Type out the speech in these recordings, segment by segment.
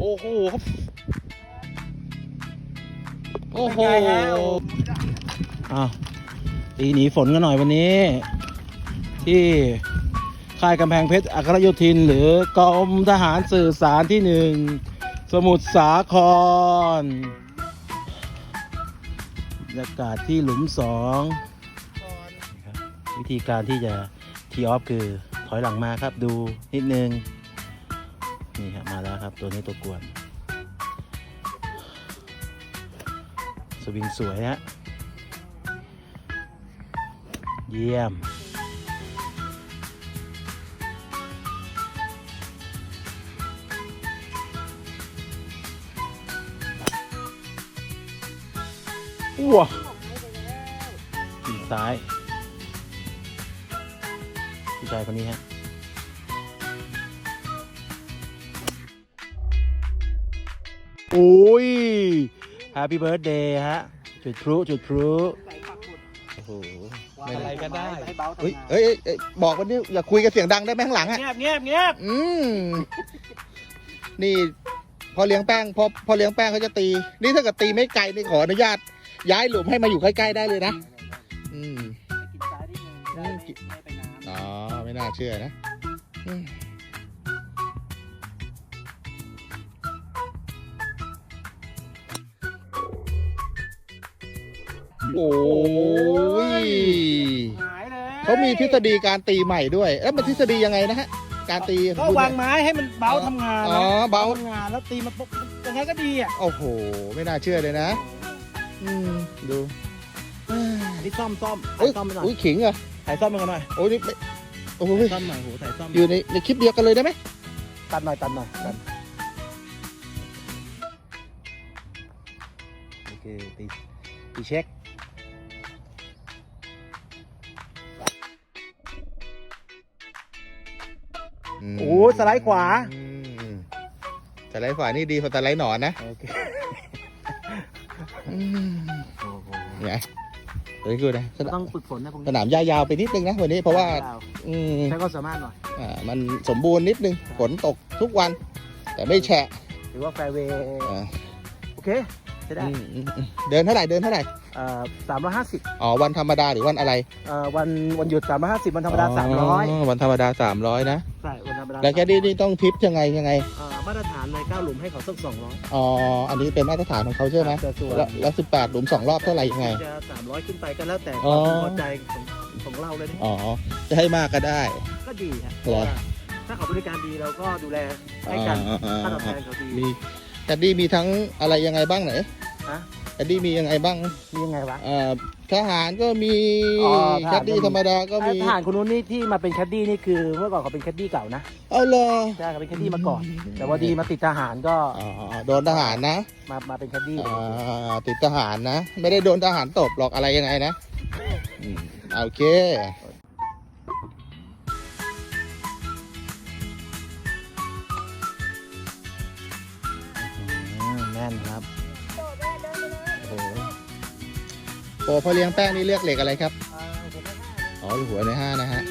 โอ้โหครับ โอ้โหอ้าวตีหนีฝนกันหน่อยวันนี้ ที่ค่ายกำแพงเพชรอัครโยธิน หรือกรมทหารสื่อสารที่หนึ่งสมุทรสาครบรรยากาศที่หลุมสองนะครับวิธีการที่จะทีออฟคือถอยหลังมาครับดูนิดนึง นี่ครับมาแล้วครับ ตัวนี้ตัวกวน สวิงสวยฮะ เยี่ยม ว้าปีซ้ายผู้ชายคนนี้ฮะ อ้ย Happy Birthday ฮะ จุดพลุจุดพลุโอ้โหอะไรก็ได้เฮ้ยเอ้ยเอ้ยเอ้ยบอกวันนี้อย่าคุยกันเสียงดังได้ไหมข้างหลังอะเงียบเงียบเงียบอืมนี่พอเลี้ยงแป้งพอพอเลี้ยงแป้งเขาจะตี นี่ถ้าเกิดตีไม่ไกลนี่ขออนุญาต ย้ายหลุมให้มาอยู่ใกล้ๆได้เลยนะ อืมกินซ้ายนิดนึงจะได้ไม่ไม่ไปน้ำอ๋อไม่น่าเชื่อนะ โอ้ยหายเลยเขามีทฤษฎีการตีใหม่ด้วยแล้วมันทฤษฎียังไงนะฮะ การตีของก็คุณวางเนี่ย ไม้ให้มันเบาทำงานอ๋อนะเบา ทำงานแล้วตีมันปุ๊บยังไงก็ดีอะโอ้โห ไม่น่าเชื่อเลยนะอืมดูอันนี้ซ่อมซ่อมเอ้ยซ่อมไปหน่อยอุ้ยขิงเหรอะถ่ายซ่อมไปก่อนหน่อยโอ้ยนี่ไม่โอ้ยซ่อมหน่อยโหถ่ายซ่อมอยู่ในในคลิปเดียวกันเลยได้ไหมตัดหน่อยตัดหน่อยตัดโอเคตีตีเช็ค มโอ้สไลด์ขวา อืมสไลด์ขวานี่ดีกว่าสไลด์หนอนนะโอเคอืมโอ้โหเนี่ยเฮ้ยกูนะสนามต้องฝึกฝนนะพวกสนี้นามหญ้ายาวไปนิดนึงนะวันนี้เพราะว่า อืมใช้ความสามารถหน่อย อ่ามันสมบูรณ์นิดนึงฝนตกทุกวัน แต่ไม่แฉะหรือว่าแฟร์เวย์อ่าโอเคใช้ได้อืมอืมอืมเดินเท่าไหร่เดินเท่าไหร่เอ่อสามร้อยห้าสิบอ๋อวันธรรมดาหรือวันอะไรเอ่อวันวันหยุดสามร้อยห้าสิบวันธรรมดาสามร้อยวันธรรมดาสามร้อยนะ ใช่วัน ธรรมดาแล้วแค่นี้นี่ต้องทิปยังไงยังไง เอ่อมาตรฐานเลยเก้าหลุมให้เขาสักสองร้อย อ๋อ อันนี้เป็นมาตรฐานของเขาใช่ไหมแต่ส่วน แล้วแล้วสิบแปดหลุมสองรอบเท่าไหร่ยังไง จะสามร้อยขึ้นไปก็แล้วแต่คอ๋อวามพึงพอใจของของเราเลยนะอ๋อ จะให้มากก็ได้ ก็ดีฮะเหรอเพราะว่าถ้าเขาบริการดีเราก็ดูแลให้กันอ่าอ่าค่าตอบอ่าแทนเขาดี มีแคดดี้มีทั้งอะไรยังไงบ้างไหนฮะ แคดดี้มียังไงบ้างมียังไงวะ เอ่อทหารก็มีอ๋อทแคหารดดี้ก็มีธรรมดาก็มีทหารคนนู้นนี่ที่มาเป็นแคดดี้นี่คือเมื่อก่อนเขาเป็นแคดดี้เก่านะเอาเลยใช่เขาเป็นแคดดี้มาก่อน แต่ว่าดีมาติดทหารก็อ๋อโดนทหารนะมามาเป็นแคดดี้อ่าติดทหารนะ ไม่ได้โดนทหารตบหรอกอะไรยังไงนะอืมโอเค อืมแน่นครับ โอ้พอเลี้ยงแป้งนี่เลือกเหล็กอะไรครับอ๋อหัวในห้านะฮะ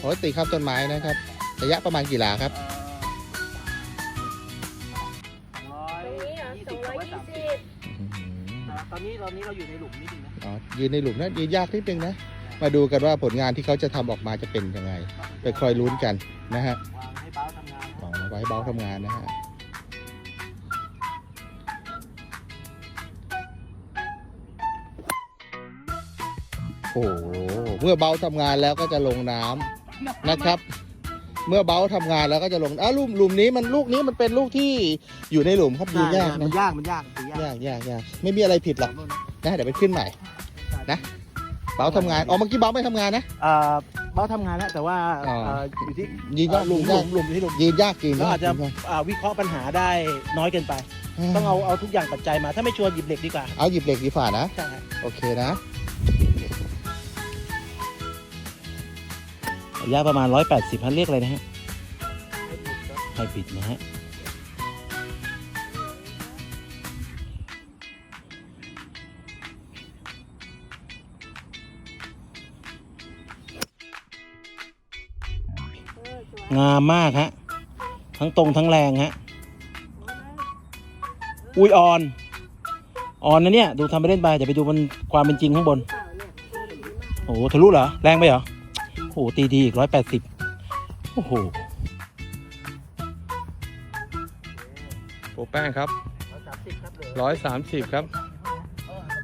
โอ้ยตีครับต้นไม้นะครับ ระยะประมาณกี่หลาครับร้อยตรงนี้เหรอยี่สสิอบงร้อยร้อยยี่สามสิสิบบตอนนี้ตอนนี้เราอยู่ในหลุมนิดนึงนะอ๋อยืนในหลุมนะยืนยากนิดนึงนะ มาดูกันว่าผลงานที่เขาจะทำออกมาจะเป็นยังไง ไปคอยลุ้นกันนะฮะวางให้เบ้าทำงานอ๋อไว้เบาทำงานนะฮะ โอ้โหเมื่อเบาทำงานแล้วก็จะลงน้ำนะครับ เมื่อเบาทำงานแล้วก็จะลงอ้าวหลุมหลุมนี้มันลูกนี้มันเป็นลูกที่อยู่ในหลุมครับดูยากมันะนยากมันยากตียากยากยากยากไม่มีอะไรผิดหรอกนะเดี๋ยวไปขึ้นใหม่นะเบาทำงานอ๋อเมื่อกี้เบาไม่ทำงานนะเอ่อเบ้าทำงานแล้วแต่ว่าอ๋อเอ่ออยู่ที่ยืนยากหลุมหยืลุนมยากหลุมอยู่ที่หลุมยืนยากยืนแล้วยากอาจจะอ่าวิเคราะห์ปัญหาได้น้อยเกินไป ต้องเอาเอาทุกอย่างปัจจัยมาถ้าไม่ชัวร์หยิบเหล็กดีกว่าเอาหยิบเหล็กดีฝ่านะใช่ฮะโอเคนะ ระยะประมาณ 180พันเรียกอะไรนะฮะไฮบริดนะฮะงามมากฮะ ทั้งตรงทั้งแรงฮะ อุ้ยออน ออนนะเนี่ย ดูทำไปเล่นไปเดี๋ยวไปดูมันความเป็นจริงข้างบน โอ้โหทะลุเหรอ แรงไปเหรอ โอ้โหตีดีอีกร้อยแปดสิบโอ้โหโปแป้งครับร้อยสามสิบครับ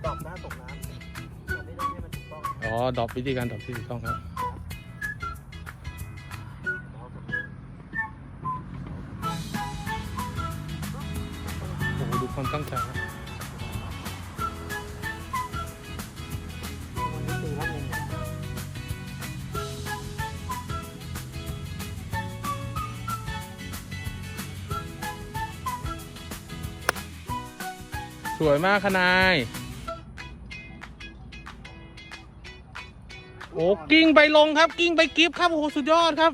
ดอกหน้าตกน้ำไม่ต้องให้มันถูกต้องอ๋อดรอปวิธีการดรอปที่ถูกต้องครับโอ้โหดูความตั้งใจครั วยมากค่ะนายโอ้กิ้งไปลงครับกิ้งไปกิฟครับโอ้โหสุดยอดครับ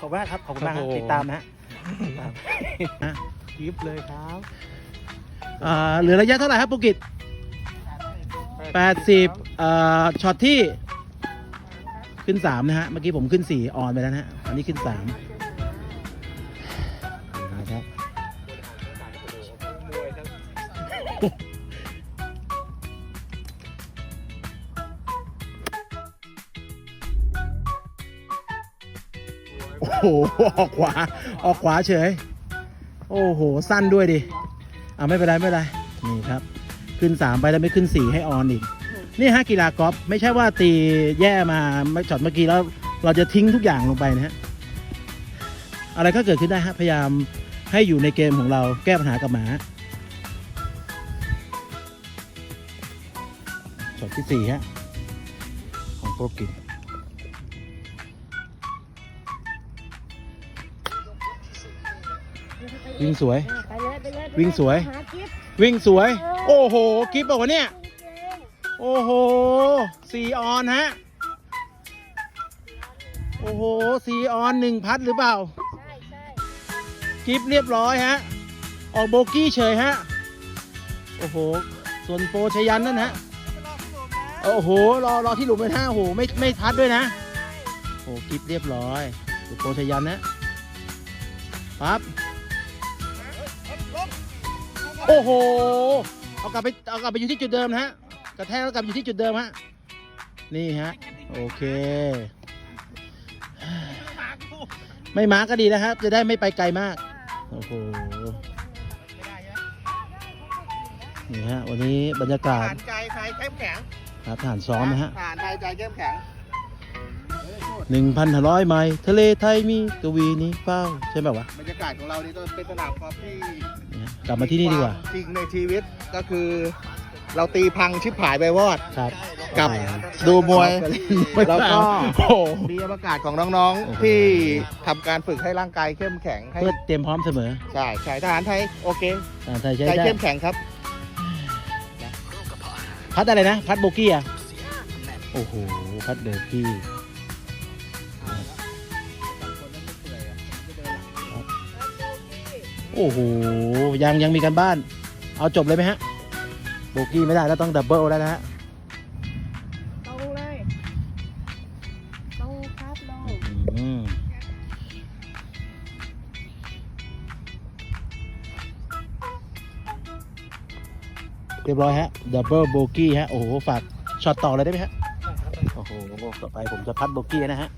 ขอบคุณมากครับ ขอบคุณมากครับติดตามนะฮะติดเลยครับเหลือระยะเท่าไหร่ครับปุกิจ80อ่าช็อตที่ขึ้น 3 นะฮะ เมื่อกี้ผมขึ้น 4 ออนไปแล้วนะฮะ อันนี้ขึ้น 3 โอ้โห ออกขวา ออกขวาเฉย โอ้โห สั้นด้วยดิ อ่าไม่เป็นไรไม่เป็นไร นี่ครับ ขึ้นสามไปแล้วไม่ขึ้นสี่ให้ออนอีก นี่ฮะกีฬากอล์ฟไม่ใช่ว่าตีแย่มาไม่ช็อตเมื่อกี้แล้วเราจะทิ้งทุกอย่างลงไปนะฮะ อะไรก็เกิดขึ้นได้ฮะ พยายามให้อยู่ในเกมของเราแก้ปัญหากับหมาช็อตที่สี่ฮะของโปรกิต วิ่งสวย ไปเลยไปเลยวิ่งสวย หากิ๊บวิ่งสวย โอ้โหกิฟบอกว่าเนี่ย โอ้โหสี่ออนฮะ โอ้โหสี่ออนหนึ่งพัดหรือเปล่า ใช่ใช่กิฟเรียบร้อยฮะ ออกโบกี้เฉยฮะ โอ้โห ส่วนโปรชยันนั่นฮะ โอ้โห รอรอที่หลุมเลยฮะโอ้โห ไม่ไม่พัดด้วยนะ โอ้กิฟเรียบร้อยส่วนโปรชยันนะปั๊บ โอ้โห เอากลับไปเอากลับไปอยู่ที่จุดเดิมนะฮะ กระแทกแล้วกลับอยู่ที่จุดเดิมฮะ นี่ฮะ โอเค ไม่มาร์กก็ดีนะครับ จะได้ไม่ไปไกลมาก โอ้โห นี่ฮะ วันนี้บรรยากาศฐานใจไทยเข้มแข็งครับฐานซ้อมนะฮะฐานไทยใจเข้มแข็ง หนึ่งพันห้าร้อยไมล์ทะเลไทยมีกวีนี้เฝ้า ใช่ไหมวะ บรรยากาศของเรานี่ก็เป็นสนามกอล์ฟที่นี่ฮะกลับมาที่นี่ดีกว่า จริงในชีวิตก็คือ เราตีพังชิบหายไปวอดครับ กับดูมวย แล้วก็โอ้โหมีบรรยากาศของน้องโอ้โหๆที่ทำการฝึกให้ร่างกายเข้มแข็งให้เพื่อเตรียมพร้อมเสมอ ใช่ใช่ทหารไทยโอเคทหารไทยใช้ใจได้เข้มแข็งครับ พัดอะไรนะ พัดโบกี้อะโอ้โห พัดโบกี้ อ้โห ยังยังมีกันบ้าน เอาจบเลยไหมฮะ โบกี้ไม่ได้แล้วต้องดับเบิลแล้วนะฮะตรงเลยตรงครับลงอืมเรียบร้อยฮะ ดับเบิลโบกี้ฮะ โอ้โห ฝากช็อตต่อเลยได้ไหมฮะ โอ้โห ต่อไปผมจะพัดโบกี้นะฮะ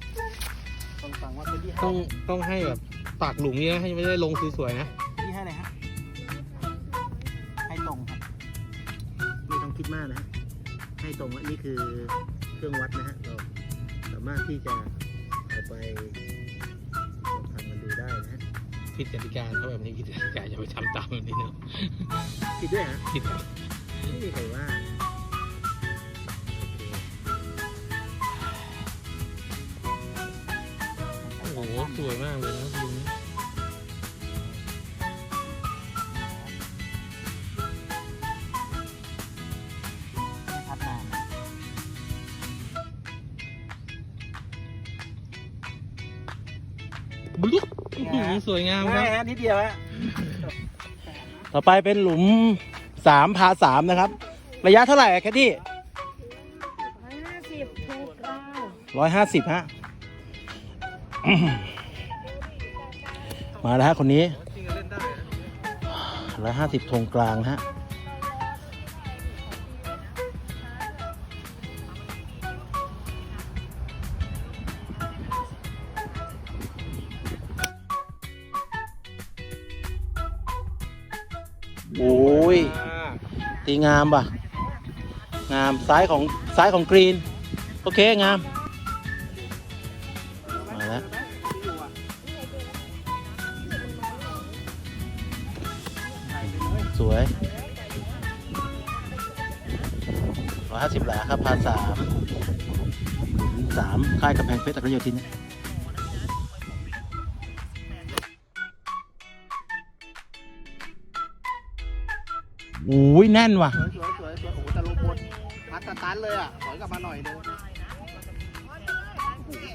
ต้องฟังว่าเป็นที่ต้องต้องให้แบบปากหลุมนี้นะให้ไม่ได้ลงสวยๆนะที่ให้อะไรฮะ คิดมากนะฮะให้ตรงว่านี่คือเครื่องวัดนะฮะเราสามารถที่จะเอาไปลองทำกันดูได้นะฮะผิดกติกาเขาแบบนี้ผิดกติกาอย่าไปทำตามแบบนี้นะคิดด้วยฮะผิดครับไม่มีใครว่าโอเคโอ้โหสวยมากเลยนะ บลุ๊กอื้อหือสวยงามครับฮะนิดเดียวฮะต่อไปเป็นหลุมสามพาสามนะครับ ระยะเท่าไหร่อะแคทที่ร้อยห้าสิบถูกเราร้อยห้าสิบฮะมาแล้วฮะคนนี้ร้อยห้าสิบธงกลางฮะ ตีงามป่ะ งามซ้ายของซ้ายของกรีน โอเค งาม มาแล้วสวยร้อยห้าสิบหลาครับพาสามสามค่ายกำแพงเพชรตะกรโยธิน โอ้ยแน่นว่ะ สวยสวยสวยสวยโอ้โหแต่ลงบนพัดสตาร์ทเลยอะถอยกลับมาหน่อยนึง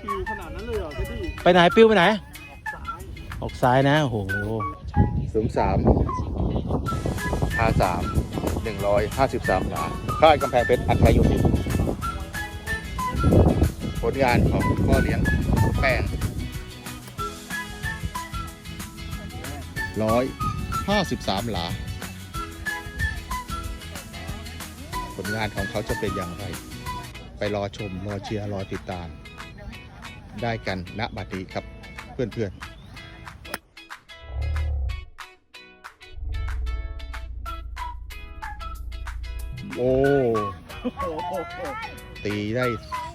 คิวขนาดนั้นเลยเหรอพี่ไปไหนปิ้วไปไหน ออกซ้ายนะ โอ้โห สูงสามห้าสามหนึ่งร้อยห้าสิบสามหลาค่ายกำแพงเพชรอัครยุทธ์ผลงานของพ่อเลี้ยงแป้งร้อยห้าสิบสามหลา ลงานของเขาจะเป็นอย่างไร ไปรอชมรอเชียร์รอติดตาม ได้กันณบัดนี้ครับเพื่อนๆโอ้ ตีได้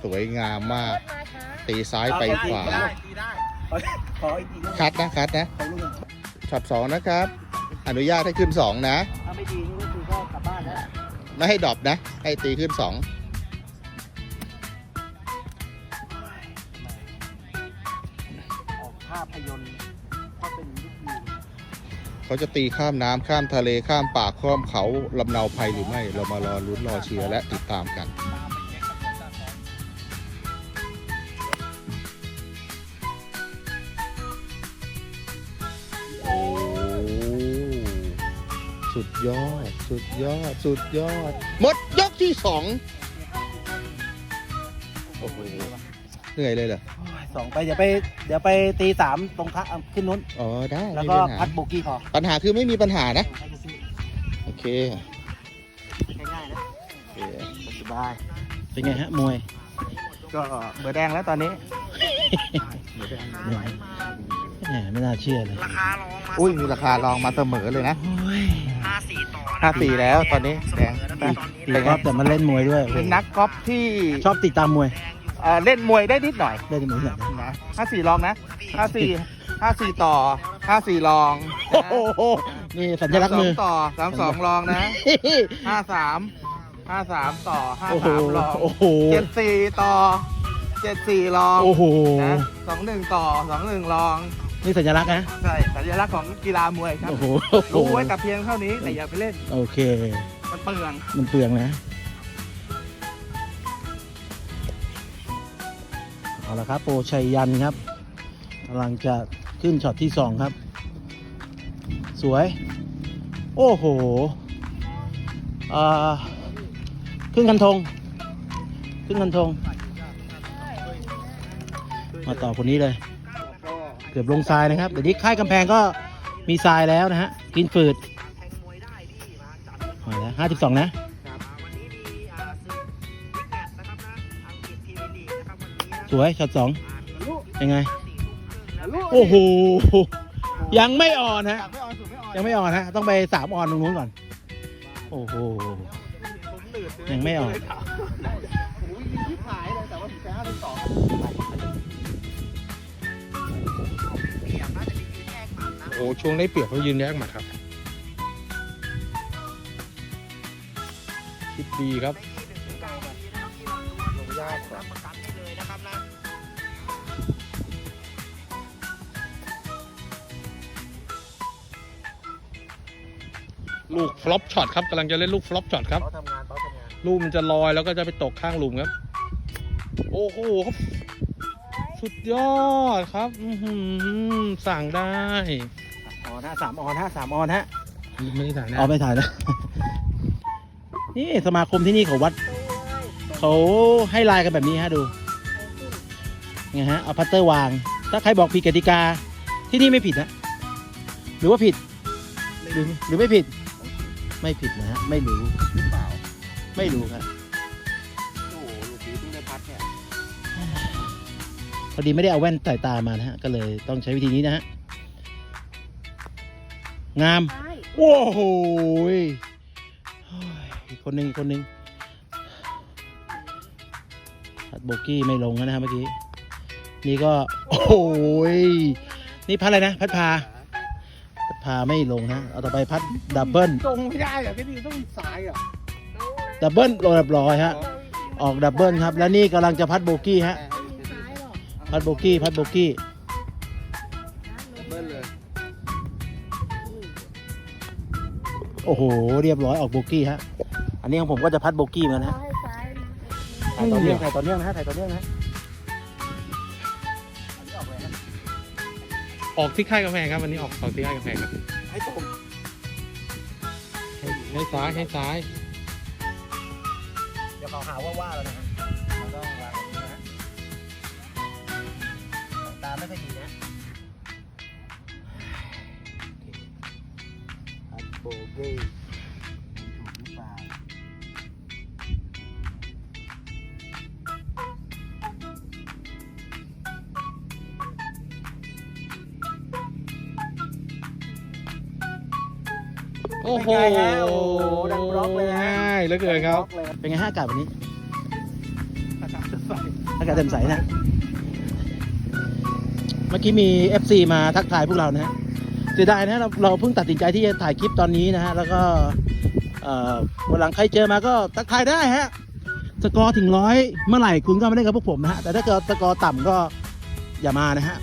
สวยงามมาก ตีซ้ายไปขวาขออีกทีนึงคัดนะคัดนะขอลูกหนึ่งช็อตสองนะครับ อนุญาตให้ขึ้นสองนะ ไม่ให้ดรอปนะ ให้ตีขึ้นสองออกภาพยนตร์ก็เป็นลูกยิงเขาจะตีข้ามน้ำข้ามทะเลข้ามป่าข้ามเขาลำเนาภัยหรือไม่ เรามารอลุ้นรอเชียร์และติดตามกัน สุดยอด สุดยอด สุดยอด หมดยกที่สองโอ้โหเหนื่อยเลยเหรอสองไปเดี๋ยวไปเดี๋ยวไปตีสามตรงทางขึ้นนู้น อ๋อได้แล้วไม่ก็มีปัญหาพัดโบกี้พอปัญหาคือไม่มีปัญหานะให้ไปซื้อโอเคง่ายๆนะโอเคสบาย เป็นไงฮะมวย ก็เบอร์แดงแล้วตอนนี้ แหมไม่น่าเชื่อเลย อุ้ยมีราคารองมาเสมอเลยนะ โอ้ย ห้าสี่ต่อห้าสี่แล้วตอนนี้แดงตีกอล์ฟแต่มันเล่นมวยด้วยเป็นนักกอล์ฟที่ชอบติดตามมวยเอ่อเล่นมวยได้นิดหน่อยเล่นมวยแบบนะห้าสี่ลองนะห้าสี่ห้าสี่ต่อห้าสี่ลองโอ้โหนี่สัญลักษณ์มือสามสงต่อสามสองลองนะห้าสามห้าสามต่อห้าโอ้โหสามลองโอ้โหเจ็ดสี่ต่อเจ็ดสี่ลองโอ้โหนะสองหนึ่งต่อสองหนึ่งลอง นี่สัญลักษณ์นะ ใช่สัญลักษณ์ของกีฬามวยครับ โอ้โหรู้ไว้แต่เพียงเท่านี้แต่อย่าไปเล่น โอเค มันเปลือง มันเปลืองนะ เอาละครับ โปรชัยยันครับกำลังจะขึ้นช็อตที่สองครับ สวย โอ้โหอ่าขึ้นคันธงขึ้นคันธงมาต่อคนนี้เลย เกือบลงทรายนะครับเดี๋ยวนี้ค่ายกำแพงก็มีทรายแล้วนะฮะกินฝืดมาแล้วห้าสิบสองนะสวยช็อตสองยังไง โอ้โห ยังไม่อ่อนฮะ ยังไม่อ่อนฮะ ต้องไปสามอ่อนตรงนู้นก่อน โอ้โห ยังไม่อ่อน โอ้ช่วงได้เปรียบเขายืนแยกหมัดครับคิดดีครับลงยากครับลูกฟลอปช็อตครับกำลังจะเล่นลูกฟลอปช็อตครับเขาทำงานเขาทำงานลูกมันจะลอยแล้วก็จะไปตกข้างหลุมครับ โอ้โหครับ สุดยอดครับอื้อหือสั่งได้ อ่อนฮะสามอ่อนฮะสามอ่อนฮะไม่ได้สั่งนะเอาไปถ่ายนะ นี่สมาคมที่นี่เขาวัด เขาให้ลายกันแบบนี้ฮะดูไงฮะเอาพัตเตอร์วาง ถ้าใครบอกผิดกติกาที่นี่ไม่ผิดนะหรือว่าผิดไม่หรือหรือไม่ผิด ไม่ผิดนะฮะไม่รู้หรือเปล่า ไม่รู้ครับโอ้โหลูกนี้เพิ่งได้พัดเนี่ยพอดีไม่ได้เอาแว่นสายตามานะฮะก็เลยต้องใช้วิธีนี้นะฮะ งาม ใช่โอ้โหยเฮ้ยอีกคนหนึ่งอีกคนหนึ่งพัดโบกี้ไม่ลงแล้วนะฮะเมื่อกี้ นี่ก็ โอ้โหยนี่พัดอะไรนะ พัดพา พัดพาไม่ลงนะ เอาต่อไปพัดดับเบิลตรงไม่ได้อะพี่ดีต้องซ้ายอะตรงเลยดับเบิลลงเรียบร้อยฮะ ออกดับเบิลครับ แล้วนี่กำลังจะพัดโบกี้ฮะไม่มีซ้ายหรอกพัดโบกี้ พัดโบกี้ โอ้โห เรียบร้อยออกโบกี้ฮะ อันนี้ของผมก็จะพัดโบกี้เหมือนนะเอานะ ถ่ายต่อเนื่องถ่ายต่อเนื่องนะฮะถ่ายต่อเนื่องนะออกที่ค่ายกำแพงครับวันนี้ออกออกที่ค่ายกำแพงครับให้ตรงให้ซ้ายให้ซ้ายเดี๋ยวเขาหาว่าว่าแล้วนะฮะเราต้องวางแบบนี้นะฮะตาไม่ค่อยดีนะ โบกี้ถูกหรือเปล่าโอ้โหเป็นไงฮะโอ้โหดังบล็อกเลยฮะ ง่ายเหลือเกินครับเป็นไงฮะอากาศวันนี้ อากาศจะใสอากาศแจ่มใสนะ เมื่อกี้มี FC มาทักทายพวกเรานะฮะ เสียดายนะเราเราเพิ่งตัดสินใจที่จะถ่ายคลิปตอนนี้นะฮะแล้วก็วันหลังใครเจอมาก็ทักทายได้ฮะสกอร์ถึงร้อยเมื่อไหร่คุณก็มาเล่นกับพวกผมนะฮะแต่ถ้าเกิดสกอร์ต่ำก็อย่ามานะฮะ